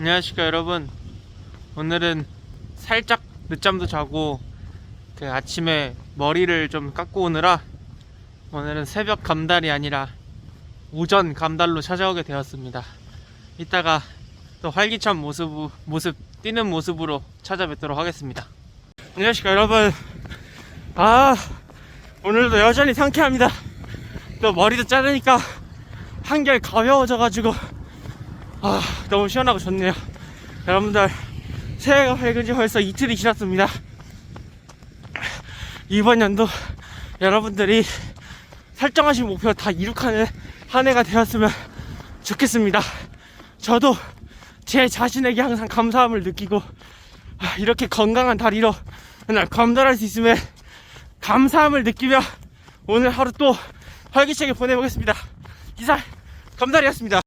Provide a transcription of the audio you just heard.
안녕하십니까 여러분. 오늘은 살짝 늦잠도 자고 그 아침에 머리를 좀 깎고 오느라 오늘은 새벽 감달이 아니라 오전 감달로 찾아오게 되었습니다. 이따가 또 활기찬 모습, 모습 뛰는 모습으로 찾아뵙도록 하겠습니다. 안녕하십니까 여러분. 아 오늘도 여전히 상쾌합니다. 또 머리도 자르니까 한결 가벼워져가지고 아 너무 시원하고 좋네요. 여러분들 새해가 밝은 지 벌써 이틀이 지났습니다. 이번 연도 여러분들이 설정하신 목표 다 이룩하는 한 해가 되었으면 좋겠습니다. 저도 제 자신에게 항상 감사함을 느끼고 아, 이렇게 건강한 다리로 맨날 감달할 수 있음에 감사함을 느끼며 오늘 하루 또 활기차게 보내보겠습니다. 이상 감달이었습니다